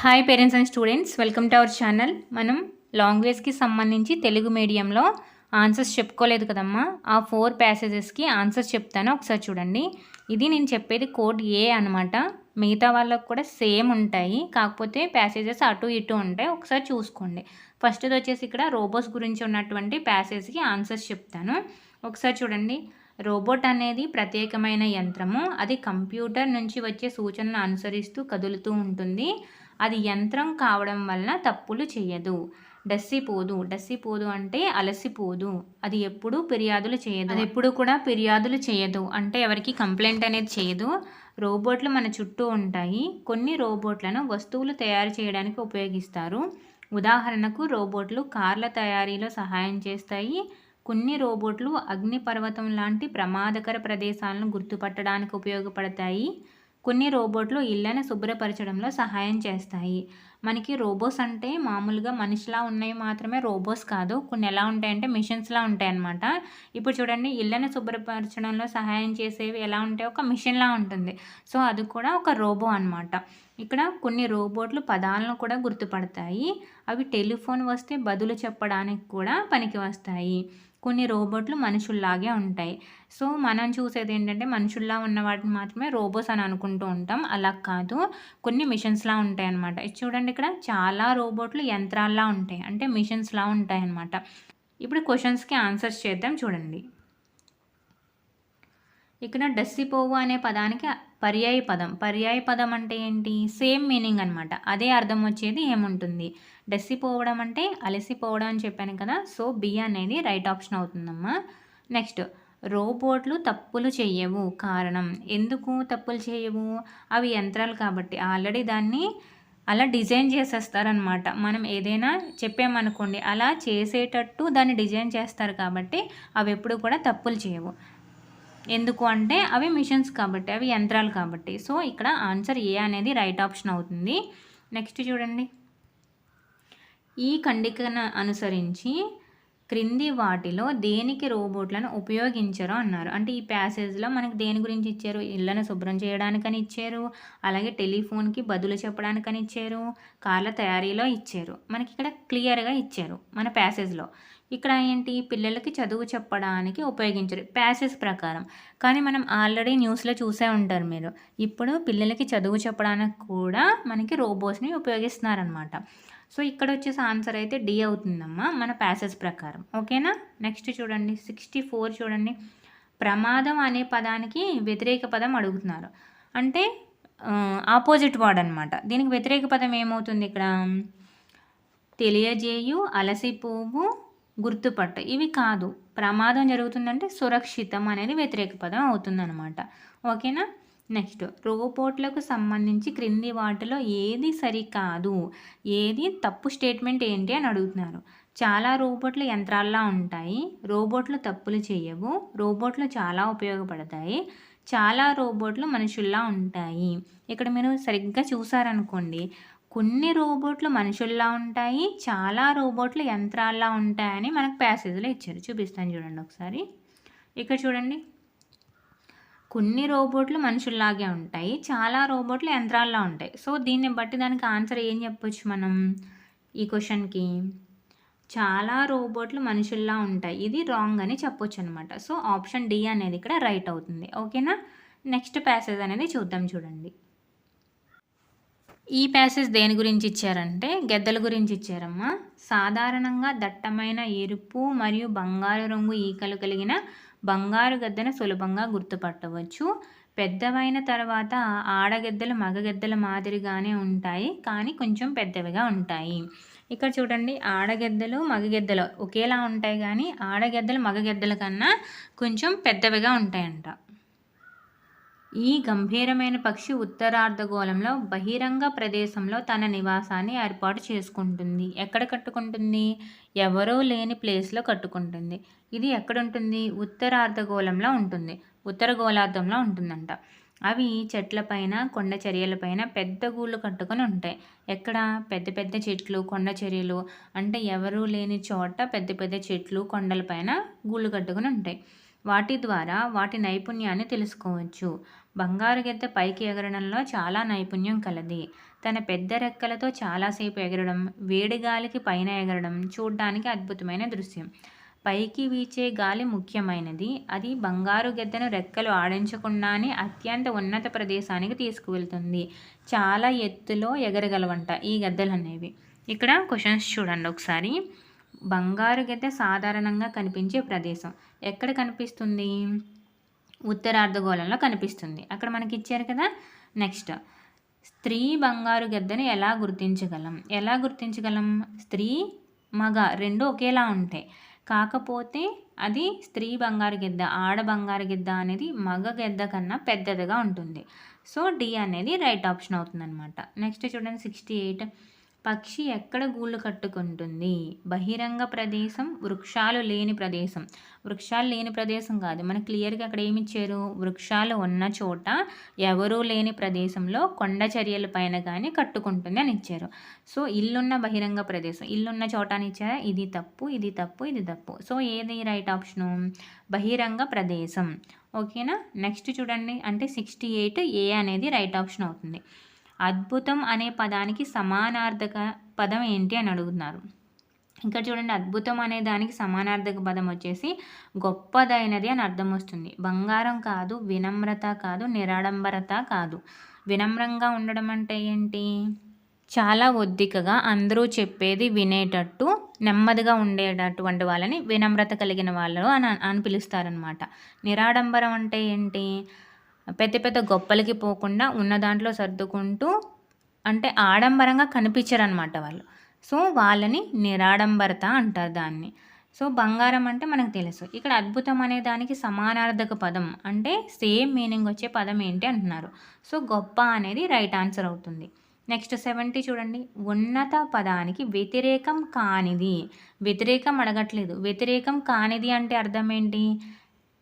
Hi parents and students welcome to our channel మనం లాంగ్వేజ్కి సంబంధించి తెలుగు మీడియంలో ఆన్సర్స్ చెప్పుకోలేదు కదమ్మా ఆ ఫోర్ ప్యాసేజెస్కి ఆన్సర్స్ చెప్తాను ఒకసారి చూడండి ఇది నేను చెప్పేది కోడ్ ఏ అనమాట మిగతా వాళ్ళకు కూడా సేమ్ ఉంటాయి. కాకపోతే ప్యాసేజెస్ అటు ఇటు ఉంటాయి. ఒకసారి చూసుకోండి. ఫస్ట్ది వచ్చేసి ఇక్కడ రోబోస్ గురించి ఉన్నటువంటి ప్యాసేజ్కి ఆన్సర్స్ చెప్తాను. ఒకసారి చూడండి. రోబోట్ అనేది ప్రత్యేకమైన యంత్రము. అది కంప్యూటర్ నుంచి వచ్చే సూచనలు అనుసరిస్తూ కదులుతూ ఉంటుంది. అది యంత్రం కావడం వలన తప్పులు చేయదు. డస్సిపోదు డస్సిపోదు అంటే అలసిపోదు అది ఎప్పుడు ఫిర్యాదులు చేయదు. అది ఎప్పుడు కూడా ఫిర్యాదులు చేయదు. అంటే ఎవరికి కంప్లైంట్ అనేది చేయదు. రోబోట్లు మన చుట్టూ ఉంటాయి. కొన్ని రోబోట్లను వస్తువులు తయారు చేయడానికి ఉపయోగిస్తారు. ఉదాహరణకు రోబోట్లు కార్ల తయారీలో సహాయం చేస్తాయి. కొన్ని రోబోట్లు అగ్నిపర్వతం లాంటి ప్రమాదకర ప్రదేశాలను గుర్తుపట్టడానికి ఉపయోగపడతాయి. కొన్ని రోబోట్లు ఇళ్ళను శుభ్రపరచడంలో సహాయం చేస్తాయి. మనకి రోబోస్ అంటే మామూలుగా మనిషిలా ఉన్నవి మాత్రమే రోబోస్ కాదు. కొన్ని ఎలా ఉంటాయంటే మిషన్స్లా ఉంటాయి అన్నమాట ఇప్పుడు చూడండి ఇళ్ళను శుభ్రపరచడంలో సహాయం చేసేవి ఎలా ఉంటాయి ఒక మిషన్లా ఉంటుంది. సో అది కూడా ఒక రోబో అనమాట ఇక్కడ కొన్ని రోబోట్లు పదాలను కూడా గుర్తుపడతాయి. అవి టెలిఫోన్ వస్తే బదులు చెప్పడానికి కూడా పనికి వస్తాయి. కొన్ని రోబోట్లు మనుషుల్లాగే ఉంటాయి. సో మనం చూసేది ఏంటంటే మనుషుల్లా ఉన్న వాటిని మాత్రమే రోబోట్స్ అని అనుకుంటూ ఉంటాం. అలా కాదు. కొన్ని మిషన్స్లా ఉంటాయి అనమాట చూడండి ఇక్కడ. చాలా రోబోట్లు యంత్రాల్లా ఉంటాయి. అంటే మిషన్స్లా ఉంటాయి అనమాట ఇప్పుడు క్వశ్చన్స్కి ఆన్సర్స్ చేద్దాం చూడండి. ఇక్కడ డస్సిపోవు అనే పదానికి పర్యాయ పదం. పర్యాయ పదం అంటే ఏంటి? సేమ్ మీనింగ్ అనమాట అదే అర్థం వచ్చేది ఏముంటుంది? డెస్సిపోవడం అంటే అలసిపోవడం అని చెప్పాను కదా. సో బి అనేది రైట్ ఆప్షన్ అవుతుందమ్మా. నెక్స్ట్ రోబోట్లు తప్పులు చేయవు కారణం? ఎందుకు తప్పులు చేయవు అవి యంత్రాలు కాబట్టి. ఆల్రెడీ దాన్ని అలా డిజైన్ చేసేస్తారనమాట మనం ఏదైనా చెప్పామనుకోండి అలా చేసేటట్టు దాన్ని డిజైన్ చేస్తారు కాబట్టి అవి ఎప్పుడు కూడా తప్పులు చేయవు ఎందుకు అంటే అవి మిషన్స్ కాబట్టి అవి యంత్రాలు కాబట్టి. సో ఇక్కడ ఆన్సర్ ఏ అనేది రైట్ ఆప్షన్ అవుతుంది. నెక్స్ట్ చూడండి. ఈ ఖండికను అనుసరించి క్రింది వాటిలో దేనికి రోబోట్లను ఉపయోగించరు అన్నారు. అంటే ఈ ప్యాసేజ్లో మనకి దేని గురించి ఇచ్చారు? ఇళ్ళను శుభ్రం చేయడానికని ఇచ్చారు. అలాగే టెలిఫోన్కి బదులు చెప్పడానికని ఇచ్చారు. కార్ల తయారీలో ఇచ్చారు. మనకి ఇక్కడ క్లియర్గా ఇచ్చారు మన ప్యాసేజ్లో ఇక్కడ ఏంటి? పిల్లలకి చదువు చెప్పడానికి ఉపయోగించరు. ప్యాసెస్ ప్రకారం. కానీ మనం ఆల్రెడీ న్యూస్లో చూసే ఉంటారు మీరు. ఇప్పుడు పిల్లలకి చదువు చెప్పడానికి కూడా మనకి రోబోట్స్ని ఉపయోగిస్తున్నారనమాట సో ఇక్కడ వచ్చేసి ఆన్సర్ అయితే డి అవుతుందమ్మా మన ప్యాసెస్ ప్రకారం. ఓకేనా నెక్స్ట్ చూడండి. సిక్స్టీ ఫోర్ చూడండి. ప్రమాదం అనే పదానికి వ్యతిరేక పదం అడుగుతున్నారు. అంటే ఆపోజిట్ వర్డ్ అనమాట దీనికి వ్యతిరేక పదం ఏమవుతుంది ఇక్కడ? తెలియజేయు పువ్వు గుర్తుపట్ట. ఇవి కాదు. ప్రమాదం జరుగుతుందంటే సురక్షితం అనేది వ్యతిరేక పదం అవుతుందన్నమాట. ఓకేనా? నెక్స్ట్. రోబోట్లకు సంబంధించి క్రింది వాటిలో ఏది సరికాదు? ఏది తప్పు స్టేట్మెంట్ ఏంటి అని అడుగుతున్నారు. చాలా రోబోట్లు యంత్రాల్లా ఉంటాయి. రోబోట్లు తప్పులు చేయవు. రోబోట్లు చాలా ఉపయోగపడతాయి. చాలా రోబోట్లు మనుషుల్లా ఉంటాయి. ఇక్కడ మీరు సరిగ్గా చూసారనుకోండి కొన్ని రోబోట్లు మనుషుల్లా ఉంటాయి చాలా రోబోట్లు యంత్రాల్లా ఉంటాయని మనకు ప్యాసేజ్లో ఇచ్చారు. చూపిస్తాను చూడండి ఒకసారి. ఇక్కడ చూడండి. కొన్ని రోబోట్లు మనుషుల్లాగే ఉంటాయి చాలా రోబోట్లు యంత్రాల్లా ఉంటాయి. సో దీన్ని బట్టి దానికి ఆన్సర్ ఏం చెప్పొచ్చు మనం? ఈ క్వశ్చన్కి. చాలా రోబోట్లు మనుషుల్లా ఉంటాయి ఇది రాంగ్ అని చెప్పొచ్చు అనమాట సో ఆప్షన్ డి అనేది ఇక్కడ రైట్ అవుతుంది. ఓకేనా? నెక్స్ట్ ప్యాసేజ్ అనేది చూద్దాం చూడండి. ఈ ప్యాసేజ్ దేని గురించి ఇచ్చారంటే గెద్దల గురించి ఇచ్చారమ్మా. సాధారణంగా దట్టమైన ఎరుపు మరియు బంగారు రంగు ఈకలు కలిగిన బంగారు గద్దెను సులభంగా గుర్తుపట్టవచ్చు. పెద్దవైన తర్వాత ఆడగెద్దలు మగగెద్దల మాదిరిగానే ఉంటాయి కానీ కొంచెం పెద్దవిగా ఉంటాయి. ఇక్కడ చూడండి ఆడగెద్దలు మగగెద్దలు ఒకేలా ఉంటాయి కానీ ఆడగెద్దలు మగగెద్దల కన్నా కొంచెం పెద్దవిగా ఉంటాయంట. ఈ గంభీరమైన పక్షి ఉత్తరార్ధగోళంలో బహిరంగ ప్రదేశంలో తన నివాసాన్ని ఏర్పాటు చేసుకుంటుంది. ఎక్కడ కట్టుకుంటుంది? ఎవరూ లేని ప్లేస్లో కట్టుకుంటుంది. ఇది ఎక్కడుంటుంది? ఉత్తరార్ధగోళంలో ఉంటుంది. ఉత్తర గోళార్ధంలో ఉంటుందంట. అవి చెట్లపైన కొండ చర్యలపైన పెద్ద గూళ్ళు కట్టుకొని ఉంటాయి. ఎక్కడ? పెద్ద పెద్ద చెట్లు కొండ చర్యలు అంటే ఎవరూ లేని చోట పెద్ద పెద్ద చెట్లు కొండలపైన గూళ్ళు కట్టుకొని ఉంటాయి. వాటి ద్వారా వాటి నైపుణ్యాన్ని తెలుసుకోవచ్చు. బంగారు గెద్ద పైకి ఎగరడంలో చాలా నైపుణ్యం కలది. తన పెద్ద రెక్కలతో చాలాసేపు ఎగరడం వేడి గాలికి పైన ఎగరడం చూడ్డానికి అద్భుతమైన దృశ్యం. పైకి వీచే గాలి ముఖ్యమైనది. అది బంగారు గెద్దను రెక్కలు ఆడించకుండానే అత్యంత ఉన్నత ప్రదేశానికి తీసుకువెళ్తుంది. చాలా ఎత్తులో ఎగరగలవంట ఈ గద్దలు అనేవి ఇక్కడ క్వశ్చన్స్ చూడండి ఒకసారి. బంగారు గెద్ద సాధారణంగా కనిపించే ప్రదేశం. ఎక్కడ కనిపిస్తుంది? ఉత్తరార్ధగోళంలో కనిపిస్తుంది. అక్కడ మనకి ఇచ్చారు కదా? నెక్స్ట్. స్త్రీ బంగారు గెద్దని ఎలా గుర్తించగలం? ఎలా గుర్తించగలం? స్త్రీ మగ రెండు ఒకేలా ఉంటాయి కాకపోతే అది స్త్రీ బంగారు గిద్ద ఆడ బంగారు గిద్ద అనేది మగ గెద్ద కన్నా పెద్దదిగా ఉంటుంది. సో డి అనేది రైట్ ఆప్షన్ అవుతుంది అనమాట నెక్స్ట్ చూడండి సిక్స్టీ ఎయిట్. పక్షి ఎక్కడ గూళ్ళు కట్టుకుంటుంది? బహిరంగ ప్రదేశం వృక్షాలు లేని ప్రదేశం. వృక్షాలు లేని ప్రదేశం కాదు. మనకు క్లియర్గా అక్కడ ఏమిచ్చారు వృక్షాలు ఉన్న చోట ఎవరూ లేని ప్రదేశంలో కొండ చర్యల పైన కానీ కట్టుకుంటుంది అని ఇచ్చారు. సో ఇల్లున్న బహిరంగ ప్రదేశం. ఇల్లున్న చోట అని ఇచ్చారా? ఇది తప్పు ఇది తప్పు ఇది తప్పు. సో ఏది రైట్ ఆప్షను? బహిరంగ ప్రదేశం. ఓకేనా? నెక్స్ట్ చూడండి. అంటే సిక్స్టీ ఎయిట్ ఏ అనేది రైట్ ఆప్షన్ అవుతుంది. అద్భుతం అనే పదానికి సమానార్థక పదం ఏంటి అని అడుగుతున్నారు. ఇంకా చూడండి అద్భుతం అనే దానికి సమానార్థక పదం వచ్చేసి గొప్పదైనది అని అర్థం వస్తుంది. బంగారం కాదు వినమ్రత కాదు నిరాడంబరత కాదు. వినమ్రంగా ఉండడం అంటే ఏంటి? చాలా ఒద్దికగా అందరూ చెప్పేది వినేటట్టు నెమ్మదిగా ఉండేటటువంటి వాళ్ళని వినమ్రత కలిగిన వాళ్ళు అని అని పిలుస్తారనమాట నిరాడంబరం అంటే ఏంటి? పెద్ద పెద్ద గొప్పలకి పోకుండా ఉన్న దాంట్లో సర్దుకుంటూ అంటే ఆడంబరంగా కనిపించరనమాట వాళ్ళు. సో వాళ్ళని నిరాడంబరత అంటారు దాన్ని. సో బంగారం అంటే మనకు తెలుసు. ఇక్కడ అద్భుతం అనే దానికి సమానార్థక పదం అంటే సేమ్ మీనింగ్ వచ్చే పదం ఏంటి అంటున్నారు. సో గొప్ప అనేది రైట్ ఆన్సర్ అవుతుంది. నెక్స్ట్ సెవెంటీ చూడండి. ఉన్నత పదానికి వ్యతిరేకం కానిది. వ్యతిరేకం అడగట్లేదు. వ్యతిరేకం కానిది అంటే అర్థం ఏంటి?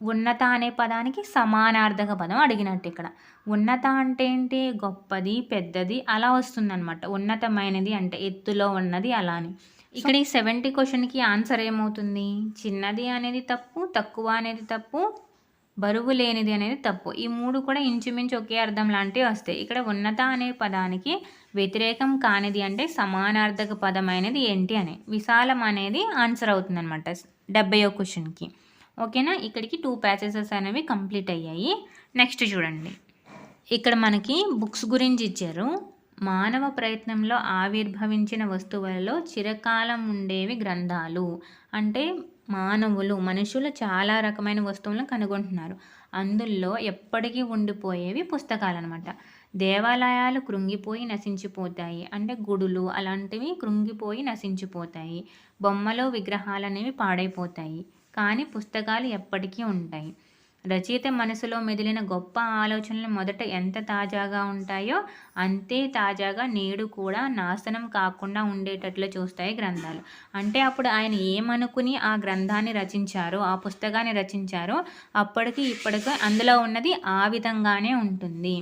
ఉన్నత అనే పదానికి సమానార్థక పదం అడిగినట్టు ఇక్కడ. ఉన్నత అంటే ఏంటి? గొప్పది పెద్దది అలా వస్తుందన్నమాట. ఉన్నతమైనది అంటే ఎత్తులో ఉన్నది అలా అని ఇక్కడ ఈ సెవెంటీ క్వశ్చన్కి ఆన్సర్ ఏమవుతుంది? చిన్నది అనేది తప్పు తక్కువ అనేది తప్పు బరువు లేనిది అనేది తప్పు. ఈ మూడు కూడా ఇంచుమించు ఒకే అర్థం లాంటివి వస్తాయి. ఇక్కడ ఉన్నత అనే పదానికి వ్యతిరేకం కానిది అంటే సమానార్థక పదమైనది ఏంటి అని విశాలం అనేది ఆన్సర్ అవుతుంది అనమాట డెబ్బై క్వశ్చన్కి. ఓకేనా? ఇక్కడికి టూ ప్యాచెసెస్ అనేవి కంప్లీట్ అయ్యాయి. నెక్స్ట్ చూడండి. ఇక్కడ మనకి బుక్స్ గురించి ఇచ్చారు. మానవ ప్రయత్నంలో ఆవిర్భవించిన వస్తువులలో చిరకాలం ఉండేవి గ్రంథాలు. అంటే మానవులు మనుషులు చాలా రకమైన వస్తువులను కనుగొంటున్నారు. అందులో ఎప్పటికీ ఉండిపోయేవి పుస్తకాలు అనమాట దేవాలయాలు కృంగిపోయి నశించిపోతాయి. అంటే గుడులు అలాంటివి కృంగిపోయి నశించిపోతాయి. బొమ్మలు విగ్రహాలు అనేవి పాడైపోతాయి. కానీ పుస్తకాలు ఎప్పటికీ ఉంటాయి. రచయిత మనసులో మెదిలిన గొప్ప ఆలోచనలు మొదట ఎంత తాజాగా ఉంటాయో అంతే తాజాగా నేడు కూడా నాశనం కాకుండా ఉండేటట్లు చూస్తాయి గ్రంథాలు. అంటే అప్పుడు ఆయన ఏమనుకుని ఆ గ్రంథాన్ని రచించారో ఆ పుస్తకాన్ని రచించారో అప్పటికి ఇప్పటికి అందులో ఉన్నది ఆ విధంగానే ఉంటుంది.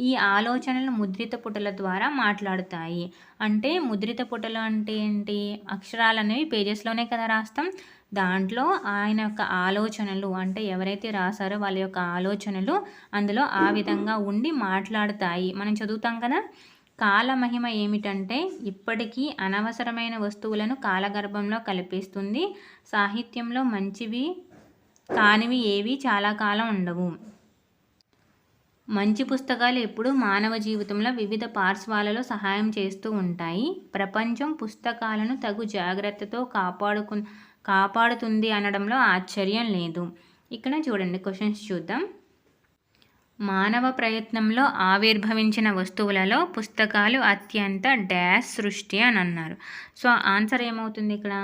ఈ ఆలోచనలు ముద్రిత పుటల ద్వారా మాట్లాడుతాయి. అంటే ముద్రిత పుటలు అంటే ఏంటి? అక్షరాలు అనేవి పేజెస్లోనే కదా రాస్తాం. దాంట్లో ఆయన యొక్క ఆలోచనలు అంటే ఎవరైతే రాశారో వాళ్ళ యొక్క ఆలోచనలు అందులో ఆ విధంగా ఉండి మాట్లాడతాయి. మనం చదువుతాం కదా? కాల మహిమ ఏమిటంటే ఇప్పటికీ అనవసరమైన వస్తువులను కాలగర్భంలో కల్పిస్తుంది. సాహిత్యంలో మంచివి కానివి ఏవి చాలా కాలం ఉండవు. మంచి పుస్తకాలు ఎప్పుడూ మానవ జీవితంలో వివిధ పార్శ్వాలలో సహాయం చేస్తూ ఉంటాయి. ప్రపంచం పుస్తకాలను తగు జాగ్రత్తతో కాపాడుకు కాపాడుతుంది అనడంలో ఆశ్చర్యం లేదు. ఇక్కడ చూడండి క్వశ్చన్స్ చూద్దాం. మానవ ప్రయత్నంలో ఆవిర్భవించిన వస్తువులలో పుస్తకాలు అత్యంత డ్యాష్ సృష్టి అని అన్నారు. సో ఆన్సర్ ఏమవుతుంది ఇక్కడ?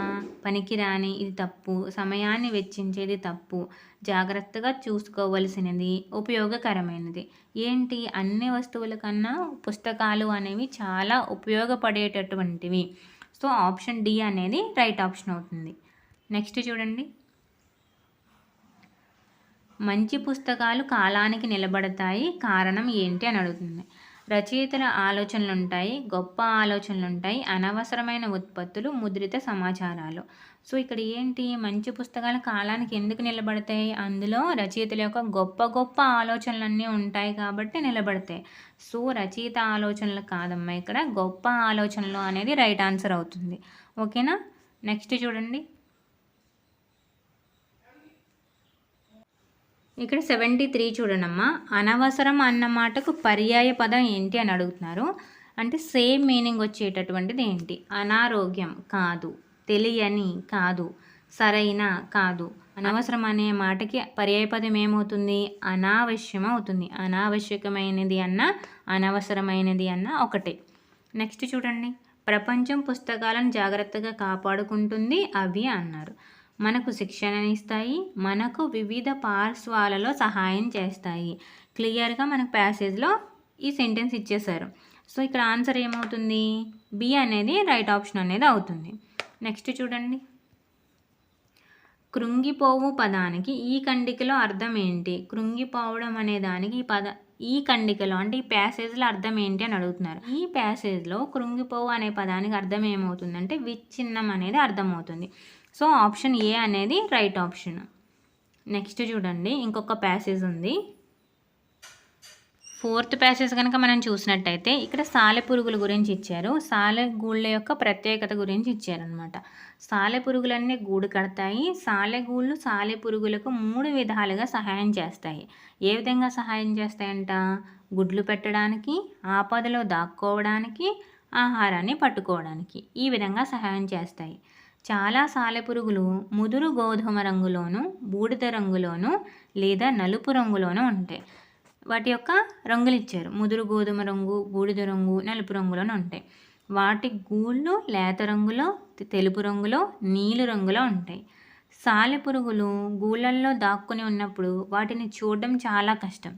పనికిరాని ఇది తప్పు. సమయాన్ని వెచ్చించేది తప్పు. జాగ్రత్తగా చూసుకోవలసినది ఉపయోగకరమైనది. ఏంటి? అన్ని వస్తువుల కన్నా పుస్తకాలు అనేవి చాలా ఉపయోగపడేటటువంటివి. సో ఆప్షన్ డి అనేది రైట్ ఆప్షన్ అవుతుంది. నెక్స్ట్ చూడండి. మంచి పుస్తకాలు కాలానికి నిలబడతాయి కారణం ఏంటి అని అడుగుతుంది. రచయితల ఆలోచనలు ఉంటాయి గొప్ప ఆలోచనలు ఉంటాయి అనవసరమైన ఉత్పత్తులు ముద్రిత సమాచారాలు. సో ఇక్కడ ఏంటి? మంచి పుస్తకాలు కాలానికి ఎందుకు నిలబడతాయి? అందులో రచయితల యొక్క గొప్ప గొప్ప ఆలోచనలన్నీ ఉంటాయి కాబట్టి నిలబడతాయి. సో రచయిత ఆలోచనలు కాదమ్మా ఇక్కడ గొప్ప ఆలోచనలు అనేది రైట్ ఆన్సర్ అవుతుంది. ఓకేనా? నెక్స్ట్ చూడండి. ఇక్కడ సెవెంటీ త్రీ చూడనమ్మా అనవసరం అన్న మాటకు పర్యాయ పదం ఏంటి అని అడుగుతున్నారు. అంటే సేమ్ మీనింగ్ వచ్చేటటువంటిది ఏంటి? అనారోగ్యం కాదు తెలియని కాదు సరైన కాదు. అనవసరం అనే మాటకి పర్యాయపదం ఏమవుతుంది? అనావశ్యం అవుతుంది. అనావశ్యకమైనది అన్న అనవసరమైనది అన్న ఒకటే. నెక్స్ట్ చూడండి. ప్రపంచం పుస్తకాలను జాగ్రత్తగా కాపాడుకుంటుంది అవి అన్నారు. మనకు శిక్షణనిస్తాయి మనకు వివిధ పార్శ్వాలలో సహాయం చేస్తాయి. క్లియర్గా మనకు ప్యాసేజ్లో ఈ సెంటెన్స్ ఇచ్చేశారు. సో ఇక్కడ ఆన్సర్ ఏమవుతుంది? బి అనేది రైట్ ఆప్షన్ అనేది అవుతుంది. నెక్స్ట్ చూడండి. కృంగిపోవు పదానికి ఈ కండికలో అర్థం ఏంటి? కృంగిపోవడం అనే దానికి ఈ పద ఈ కండికలో అంటే ఈ ప్యాసేజ్లో అర్థం ఏంటి అని అడుగుతున్నారు. ఈ ప్యాసేజ్లో కృంగిపోవు అనే పదానికి అర్థం ఏమవుతుందంటే విచ్ఛిన్నం అనేది అర్థమవుతుంది. సో ఆప్షన్ ఏ అనేది రైట్ ఆప్షన్. నెక్స్ట్ చూడండి ఇంకొక ప్యాసేజ్ ఉంది. ఫోర్త్ ప్యాసేజ్ కనుక మనం చూసినట్టయితే ఇక్కడ సాలెపురుగుల గురించి ఇచ్చారు. సాలెగూళ్ళ యొక్క ప్రత్యేకత గురించి ఇచ్చారనమాట సాలెపురుగులన్నీ గూడు కడతాయి. సాలెగూళ్ళు సాలెపురుగులకు మూడు విధాలుగా సహాయం చేస్తాయి. ఏ విధంగా సహాయం చేస్తాయంట? గుడ్లు పెట్టడానికి ఆపదలో దాక్కోవడానికి ఆహారాన్ని పట్టుకోవడానికి ఈ విధంగా సహాయం చేస్తాయి. చాలా సాలెపురుగులు ముదురు గోధుమ రంగులోను బూడిద రంగులోను లేదా నలుపు రంగులోనూ ఉంటాయి. వాటి యొక్క రంగులు ఇచ్చారు. ముదురు గోధుమ రంగు బూడిద రంగు నలుపు రంగులోనూ ఉంటాయి. వాటి గూళ్ళు లేత రంగులో తెలుపు రంగులో నీలి రంగులో ఉంటాయి. సాలెపురుగులు గూళ్ళల్లో దాక్కుని ఉన్నప్పుడు వాటిని చూడడం చాలా కష్టం.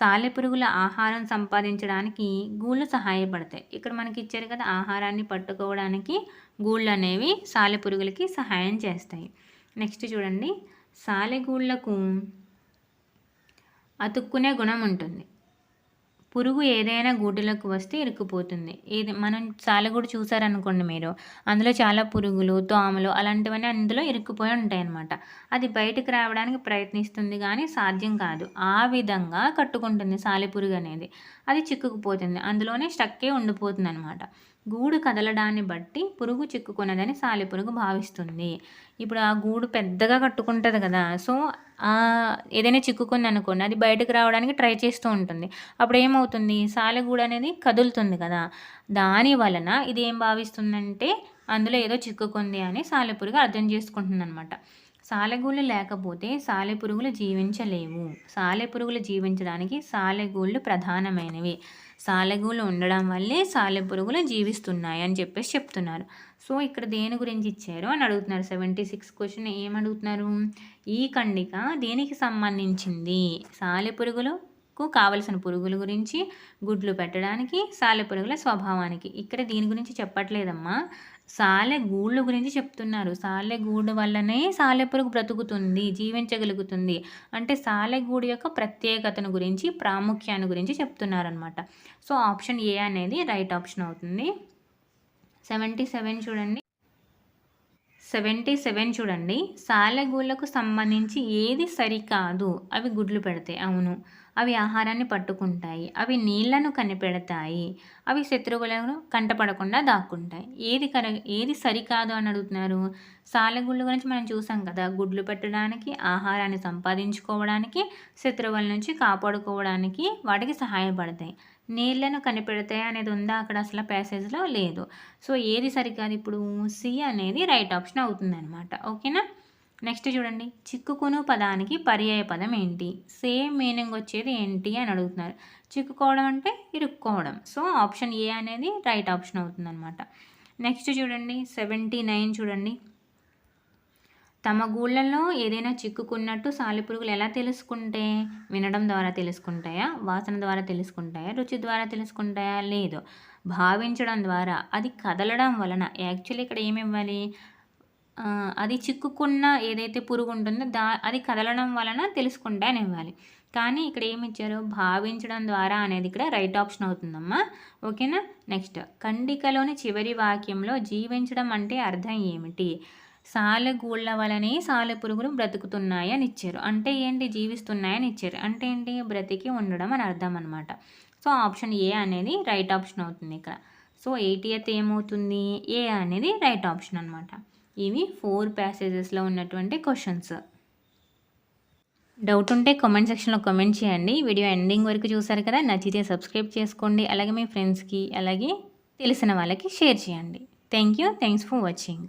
సాలెపురుగుల ఆహారం సంపాదించడానికి గూళ్ళు సహాయపడతాయి. ఇక్కడ మనకి ఇచ్చారు కదా ఆహారాన్ని పట్టుకోవడానికి గూళ్ళు అనేవి సాలెపురుగులకి సహాయం చేస్తాయి. నెక్స్ట్ చూడండి. సాలెగూళ్ళకు అతుక్కునే గుణం ఉంటుంది. పురుగు ఏదైనా గూటిలోకి వస్తే ఇరుక్కుపోతుంది. ఏది మనం సాలెగూడు చూసారనుకోండి మీరు. అందులో చాలా పురుగులు దోమలు అలాంటివన్నీ అందులో ఇరుక్కుపోయి ఉంటాయి అన్నమాట అది బయటకు రావడానికి ప్రయత్నిస్తుంది కానీ సాధ్యం కాదు. ఆ విధంగా కట్టుకుంటుంది సాలెపురుగు అనేది. అది చిక్కుకుపోతుంది. అందులోనే స్టక్కే ఉండిపోతుంది అనమాట గూడు కదలడాన్ని బట్టి పురుగు చిక్కుకున్నదని సాలెపురుగు భావిస్తుంది. ఇప్పుడు ఆ గూడు పెద్దగా కట్టుకుంటుంది కదా. సో ఏదైనా చిక్కుకుంది అనుకోండి అది బయటకు రావడానికి ట్రై చేస్తూ ఉంటుంది. అప్పుడు ఏమవుతుంది? సాలెగూడు అనేది కదులుతుంది కదా. దాని వలన ఇది ఏం భావిస్తుందంటే అందులో ఏదో చిక్కుకుంది అని సాలెపురిగా అర్థం చేసుకుంటుంది అనమాట సాలెగూళ్ళు లేకపోతే సాలెపురుగులు జీవించలేవు. సాలెపురుగులు జీవించడానికి సాలెగూళ్ళు ప్రధానమైనవి. సాలెగూళ్ళు ఉండడం వల్లే సాలెపురుగులు జీవిస్తున్నాయి అని చెప్పేసి చెప్తున్నారు. సో ఇక్కడ దేని గురించి ఇచ్చారు అని అడుగుతున్నారు. సెవెంటీ సిక్స్ క్వశ్చన్ ఏమడుగుతున్నారు? ఈ కండిక దేనికి సంబంధించింది? సాలెపురుగులు కు కావలసిన పురుగుల గురించి గుడ్లు పెట్టడానికి సాలెపురుగుల స్వభావానికి. ఇక్కడ దీని గురించి చెప్పట్లేదమ్మా. సాలె గూళ్ళ గురించి చెప్తున్నారు. సాలెగూడు వల్లనే సాలెపురుగు బ్రతుకుతుంది జీవించగలుగుతుంది. అంటే సాలెగూడు యొక్క ప్రత్యేకతను గురించి ప్రాముఖ్యాన్ని గురించి చెప్తున్నారనమాట సో ఆప్షన్ ఏ అనేది రైట్ ఆప్షన్ అవుతుంది. సెవెంటీ సెవెన్ చూడండి. సెవెంటీ సెవెన్ చూడండి. సాలెగూళ్ళకు సంబంధించి ఏది సరికాదు అవి గుడ్లు పెడతాయి అవును. అవి ఆహారాన్ని పట్టుకుంటాయి. అవి నీళ్ళను కనిపెడతాయి. అవి శత్రువులను కంటపడకుండా దాక్కుంటాయి. ఏది కర ఏది సరికాదు అని అడుగుతున్నారు? సాలెగుళ్ళు గురించి మనం చూసాం కదా. గుడ్లు పెట్టడానికి ఆహారాన్ని సంపాదించుకోవడానికి శత్రువుల నుంచి కాపాడుకోవడానికి వాటికి సహాయపడతాయి. నీళ్ళను కనిపెడతాయి అనేది ఉందా అక్కడ అసలు ప్యాసేజ్లో లేదు. సో ఏది సరికాదు ఇప్పుడు? సి అనేది రైట్ ఆప్షన్ అవుతుంది అనమాట ఓకేనా? నెక్స్ట్ చూడండి. చిక్కుకును పదానికి పర్యాయ పదం ఏంటి? సేమ్ మీనింగ్ వచ్చేది ఏంటి అని అడుగుతున్నారు. చిక్కుకోవడం అంటే ఇరుక్కోవడం. సో ఆప్షన్ ఏ అనేది రైట్ ఆప్షన్ అవుతుందన్నమాట. నెక్స్ట్ చూడండి. సెవెంటీ నైన్ చూడండి. తమ గూళ్ళల్లో ఏదైనా చిక్కుకున్నట్టు సాలిపురుగులు ఎలా తెలుసుకుంటే? వినడం ద్వారా తెలుసుకుంటాయా? వాసన ద్వారా తెలుసుకుంటాయా? రుచి ద్వారా తెలుసుకుంటాయా? లేదు భావించడం ద్వారా. అది కదలడం వలన. యాక్చువల్లీ ఇక్కడ ఏమివ్వాలి అది చిక్కుకున్న ఏదైతే పురుగు ఉంటుందో దా అది కదలడం వలన తెలుసుకుంటే ఇవ్వాలి కానీ ఇక్కడ ఏమి ఇచ్చారు భావించడం ద్వారా అనేది ఇక్కడ రైట్ ఆప్షన్ అవుతుందమ్మా. ఓకేనా? నెక్స్ట్. ఖండికలోని చివరి వాక్యంలో జీవించడం అంటే అర్థం ఏమిటి? సాలెగూళ్ళ వలనే సాలెపురుగులు పురుగులు బ్రతుకుతున్నాయని ఇచ్చారు. అంటే ఏంటి? జీవిస్తున్నాయని ఇచ్చారు. అంటే ఏంటి? బ్రతికి ఉండడం అని అర్థం అనమాట సో ఆప్షన్ ఏ అనేది రైట్ ఆప్షన్ అవుతుంది ఇక్కడ. సో ఎయిటీఎత్ ఏమవుతుంది? ఏ అనేది రైట్ ఆప్షన్ అనమాట ఇవి ఫోర్ ప్యాసేజెస్లో ఉన్నటువంటి క్వశ్చన్స్. డౌట్ ఉంటే కామెంట్ సెక్షన్లో కామెంట్ చేయండి. వీడియో ఎండింగ్ వరకు చూసారు కదా నచ్చితే సబ్స్క్రైబ్ చేసుకోండి. అలాగే మీ ఫ్రెండ్స్కి అలాగే తెలిసిన వాళ్ళకి షేర్ చేయండి. Thank you thanks for watching.